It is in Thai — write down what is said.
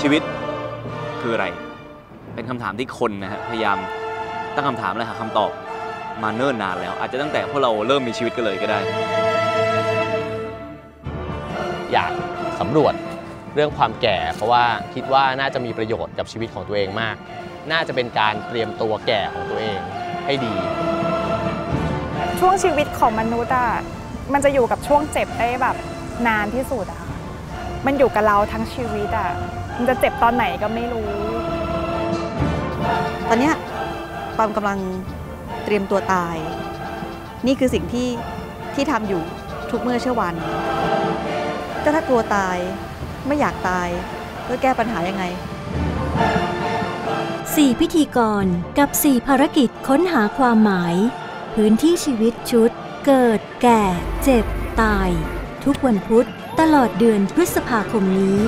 ชีวิตคืออะไร เป็นคำถามที่คนนะฮะพยายามตั้งคำถามและหาคำตอบมาเนิ่นนานแล้ว อาจจะตั้งแต่พวกเราเริ่มมีชีวิตกันเลยก็ได้ อยากสำรวจเรื่องความแก่ เพราะว่าคิดว่าน่าจะมีประโยชน์กับชีวิตของตัวเองมาก น่าจะเป็นการเตรียมตัวแก่ของตัวเองให้ดี ช่วงชีวิตของมนุษย์อะมันจะอยู่กับช่วงเจ็บได้แบบนานที่สุดอะค่ะ มันอยู่กับเราทั้งชีวิตอะมันจะเจ็บตอนไหนก็ไม่รู้ ตอนเนี้ยปามกำลังเตรียมตัวตาย นี่คือสิ่งที่ที่ทำอยู่ทุกเมื่อเช้าวัน ก็ถ้ากลัวตายไม่อยากตายก็แก้ปัญหายังไง4พิธีกรกับ4ภารกิจค้นหาความหมาย พื้นที่ชีวิตชุด เกิด แก่ เจ็บ ตาย ทุกวันพุธ ตลอดเดือนพฤษภาคมนี้